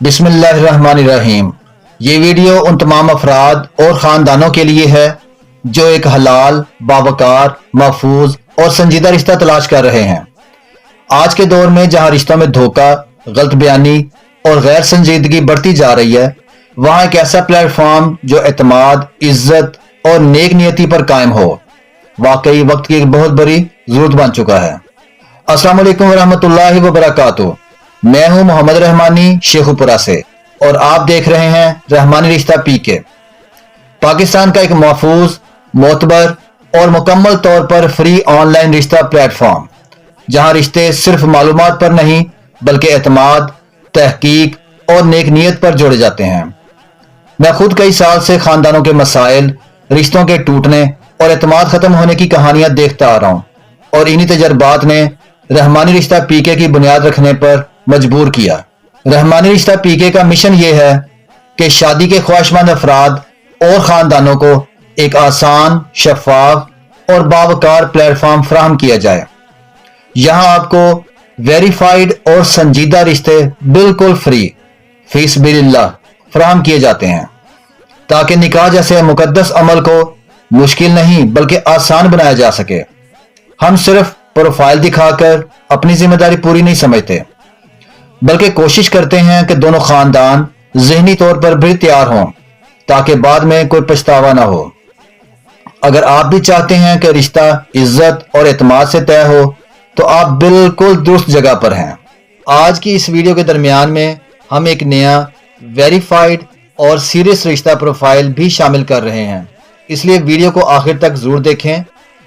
بسم اللہ الرحمن الرحیم۔ یہ ویڈیو ان تمام افراد اور خاندانوں کے لیے ہے جو ایک حلال، باوقار، محفوظ اور سنجیدہ رشتہ تلاش کر رہے ہیں۔ آج کے دور میں جہاں رشتوں میں دھوکہ، غلط بیانی اور غیر سنجیدگی بڑھتی جا رہی ہے، وہاں ایک ایسا پلیٹ فارم جو اعتماد، عزت اور نیک نیتی پر قائم ہو، واقعی وقت کی ایک بہت بڑی ضرورت بن چکا ہے۔ السلام علیکم ورحمۃ اللہ وبرکاتہ۔ میں ہوں محمد رحمانی شیخو پورا سے اور آپ دیکھ رہے ہیں رحمانی رشتہ پی کے۔ پاکستان کا ایک محفوظ، معتبر اور مکمل طور پر فری آن لائن رشتہ پلیٹ فارم جہاں رشتے صرف معلومات پر نہیں بلکہ اعتماد، تحقیق اور نیک نیت پر جوڑے جاتے ہیں۔ میں خود کئی سال سے خاندانوں کے مسائل، رشتوں کے ٹوٹنے اور اعتماد ختم ہونے کی کہانیاں دیکھتا آ رہا ہوں اور انہی تجربات نے رحمانی رشتہ پی کے کی بنیاد رکھنے پر مجبور کیا۔ رحمانی رشتہ پی کے کا مشن یہ ہے کہ شادی کے خواہشمند افراد اور خاندانوں کو ایک آسان، شفاف اور باوقار پلیٹ فارم فراہم کیا جائے۔ یہاں آپ کو ویریفائیڈ اور سنجیدہ رشتے بالکل فری، فیس بل اللہ، فراہم کیے جاتے ہیں۔ تاکہ نکاح جیسے مقدس عمل کو مشکل نہیں بلکہ آسان بنایا جا سکے۔ ہم صرف پروفائل دکھا کر اپنی ذمہ داری پوری نہیں سمجھتے۔ بلکہ کوشش کرتے ہیں کہ دونوں خاندان ذہنی طور پر بھی تیار ہوں تاکہ بعد میں کوئی پچھتاوا نہ ہو۔ اگر آپ بھی چاہتے ہیں کہ رشتہ، عزت اور اعتماد سے طے ہو، تو آپ بالکل درست جگہ پر ہیں۔ آج کی اس ویڈیو کے درمیان میں ہم ایک نیا، ویریفائڈ اور سیریس رشتہ پروفائل بھی شامل کر رہے ہیں۔ اس لیے ویڈیو کو آخر تک ضرور دیکھیں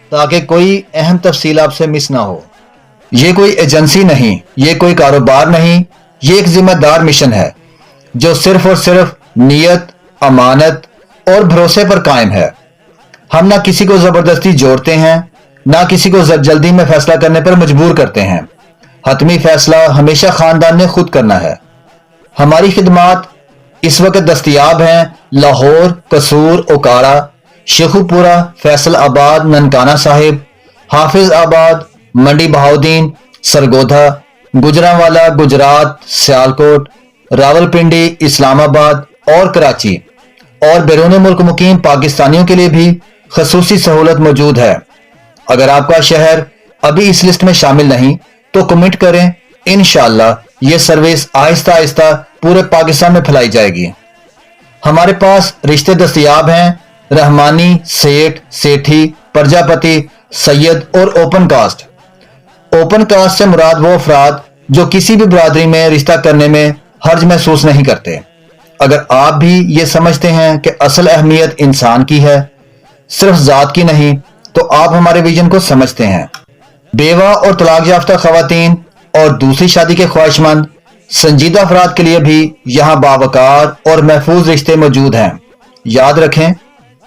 تاکہ کوئی اہم تفصیل آپ سے مس نہ ہو۔ یہ کوئی ایجنسی نہیں، یہ کوئی کاروبار نہیں، یہ ایک ذمہ دار مشن ہے، جو صرف اور صرف نیت، امانت اور بھروسے پر قائم ہے۔ ہم نہ کسی کو زبردستی جوڑتے ہیں، نہ کسی کو جلدی میں فیصلہ کرنے پر مجبور کرتے ہیں۔ حتمی فیصلہ ہمیشہ خاندان نے خود کرنا ہے۔ ہماری خدمات اس وقت دستیاب ہیں، لاہور، قصور، اوکارا شیخو پورا فیصل آباد، ننکانہ صاحب، حافظ آباد منڈی بہاؤدین سرگودھا گجرا والا گجرات، سیالکوٹ راول پنڈی اسلام آباد اور کراچی اور بیرون ملک مقیم پاکستانیوں کے لیے بھی خصوصی سہولت موجود ہے۔ اگر آپ کا شہر ابھی اس لسٹ میں شامل نہیں، تو کمنٹ کریں۔ انشاءاللہ یہ سروس آہستہ آہستہ پورے پاکستان میں پھیلائی جائے گی۔ ہمارے پاس رشتے دستیاب ہیں۔ رحمانی سیٹ سیٹھی، پرجاپتی، سید اور اوپن کاسٹ۔ اوپن کاسٹ سے مراد وہ افراد جو کسی بھی برادری میں رشتہ کرنے میں حرج محسوس نہیں کرتے۔ اگر آپ بھی یہ سمجھتے ہیں کہ اصل اہمیت انسان کی ہے، صرف ذات کی نہیں، تو آپ ہمارے ویژن کو سمجھتے ہیں۔ بیوہ اور طلاق یافتہ خواتین اور دوسری شادی کے خواہش مند سنجیدہ افراد کے لیے بھی یہاں باوقار اور محفوظ رشتے موجود ہیں۔ یاد رکھیں،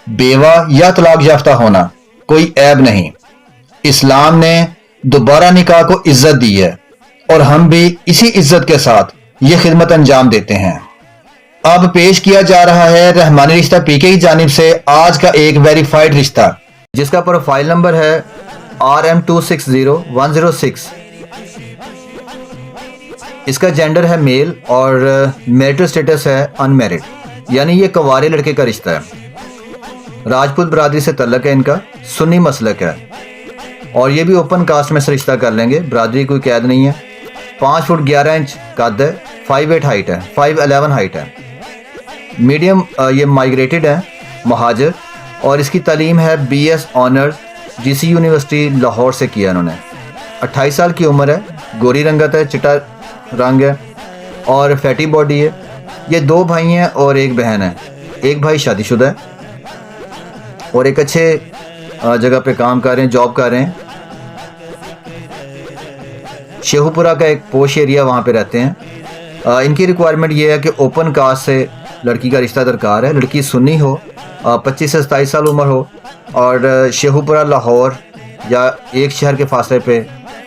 بیوہ یا طلاق یافتہ ہونا کوئی عیب نہیں۔ اسلام نے دوبارہ نکاح کو عزت دی ہے اور ہم بھی اسی عزت کے ساتھ یہ خدمت انجام دیتے ہیں۔ اب پیش کیا جا رہا ہے رحمانی رشتہ پی کے کی جانب سے آج کا ایک ویریفائڈ رشتہ، جس کا پروفائل نمبر ہے R M two six zero one zero six. اس کا جینڈر ہے میل اور میرٹل سٹیٹس ہے ان میرڈ یعنی یہ کوارے لڑکے کا رشتہ ہے۔ راجپوت برادری سے تعلق ہے ان کا، سنی مسلک ہے۔ اور یہ بھی اوپن کاسٹ میں سے رشتہ کر لیں گے۔ برادری کوئی قید نہیں ہے۔ پانچ فٹ گیارہ انچ قد ہے۔ فائیو ایٹ ہائٹ ہے۔ فائیو الیون ہائٹ ہے۔ میڈیم یہ مائگریٹڈ ہے۔ مہاجر۔ اور اس کی تعلیم ہے B S honours G C university Lahore سے کیا انہوں نے۔ اٹھائیس سال کی عمر ہے۔ گوری رنگت ہے، چٹا رنگ ہے۔ اور فیٹی باڈی ہے۔ یہ دو بھائی ہیں اور ایک بہن ہے۔ ایک بھائی شادی شدہ ہے۔ اور ایک اچھے جگہ پہ کام کر رہے ہیں جاب کر رہے ہیں۔ شیہو پورا کا ایک پوش ایریا وہاں پہ رہتے ہیں۔ ان کی ریکوائرمنٹ یہ ہے کہ اوپن کاسٹ سے لڑکی کا رشتہ درکار ہے۔ لڑکی سنی ہو پچیس سے ستائیس سال عمر ہو اور شیہو پورا لاہور یا ایک شہر کے فاصلے پہ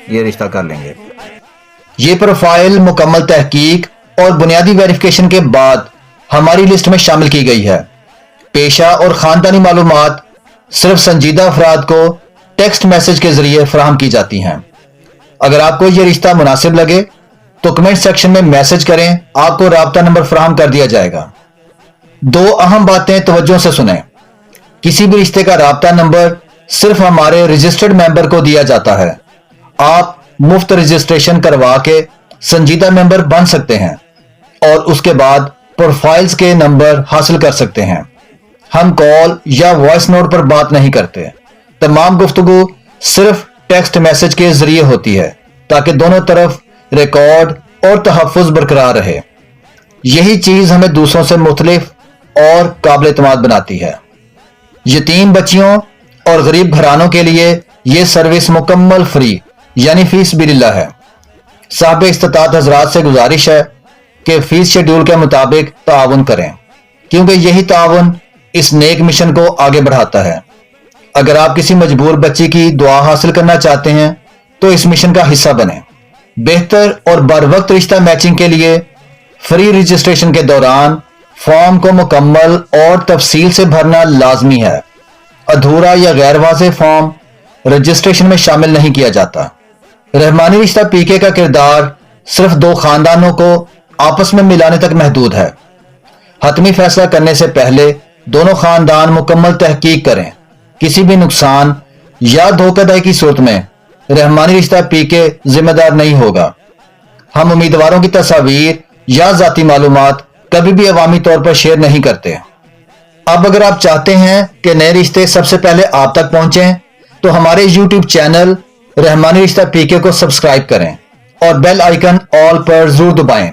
یہ رشتہ کر لیں گے۔ یہ پروفائل مکمل تحقیق اور بنیادی ویریفیکیشن کے بعد ہماری لسٹ میں شامل کی گئی ہے۔ پیشہ اور خاندانی معلومات صرف سنجیدہ افراد کو ٹیکسٹ میسج کے ذریعے فراہم کی جاتی ہیں۔ اگر آپ کو یہ رشتہ مناسب لگے تو کمنٹ سیکشن میں میسج کریں، آپ کو رابطہ نمبر فراہم کر دیا جائے گا۔ دو اہم باتیں توجہ سے سنیں۔ کسی بھی رشتے کا رابطہ نمبر صرف ہمارے رجسٹرڈ ممبر کو دیا جاتا ہے۔ آپ مفت رجسٹریشن کروا کے سنجیدہ ممبر بن سکتے ہیں اور اس کے بعد پروفائلز کے نمبر حاصل کر سکتے ہیں۔ ہم کال یا وائس نوٹ پر بات نہیں کرتے۔ تمام گفتگو صرف ٹیکسٹ میسج کے ذریعے ہوتی ہے تاکہ دونوں طرف ریکارڈ اور تحفظ برقرار رہے۔ یہی چیز ہمیں دوسروں سے مختلف اور قابل اعتماد بناتی ہے۔ یتیم بچیوں اور غریب گھرانوں کے لیے یہ سروس مکمل فری یعنی فیس بھی اللہ ہے۔ صاحب استطاعت حضرات سے گزارش ہے کہ فیس شیڈول کے مطابق تعاون کریں، کیونکہ یہی تعاون اس نیک مشن کو آگے بڑھاتا ہے۔ اگر آپ کسی مجبور بچی کی دعا حاصل کرنا چاہتے ہیں، تو اس مشن کا حصہ بنیں۔ بہتر اور بر وقت رشتہ میچنگ کے لیے فری رجسٹریشن کے دوران فارم کو مکمل اور تفصیل سے بھرنا لازمی ہے۔ ادھورا یا غیر واضح فارم رجسٹریشن میں شامل نہیں کیا جاتا۔ رحمانی رشتہ پی کے کا کردار صرف دو خاندانوں کو آپس میں ملانے تک محدود ہے۔ حتمی فیصلہ کرنے سے پہلے دونوں خاندان مکمل تحقیق کریں۔ کسی بھی نقصان یا دھوکہ دہی کی صورت میں رحمانی رشتہ پی کے ذمہ دار نہیں ہوگا۔ ہم امیدواروں کی تصاویر یا ذاتی معلومات کبھی بھی عوامی طور پر شیئر نہیں کرتے۔ اب اگر آپ چاہتے ہیں کہ نئے رشتے سب سے پہلے آپ تک پہنچیں، تو ہمارے یوٹیوب چینل رحمانی رشتہ پی کے کو سبسکرائب کریں اور بیل آئیکن آل پر ضرور دبائیں۔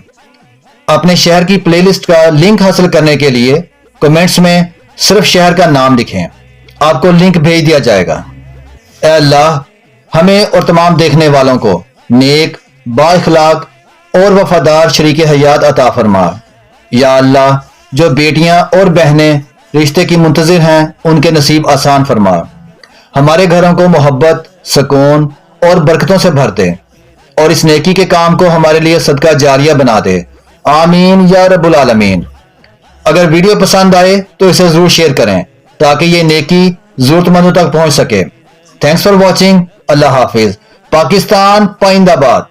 اپنے شہر کی پلے لسٹ کا لنک حاصل کرنے کے لیے کمنٹس میں صرف شہر کا نام لکھیں۔ آپ کو لنک بھیج دیا جائے گا۔ اے اللہ، ہمیں اور تمام دیکھنے والوں کو نیک، با اخلاق اور وفادار شریک حیات عطا فرما۔ یا اللہ، جو بیٹیاں اور بہنیں رشتے کی منتظر ہیں، ان کے نصیب آسان فرما۔ ہمارے گھروں کو محبت، سکون اور برکتوں سے بھر دے۔ اور اس نیکی کے کام کو ہمارے لیے صدقہ جاریہ بنا دے۔ آمین یا رب العالمین۔ اگر ویڈیو پسند آئے تو اسے ضرور شیئر کریں۔ تاکہ یہ نیکی ضرورت مندوں تک پہنچ سکے۔ تھینکس فار واچنگ اللہ حافظ۔ پاکستان پائند آباد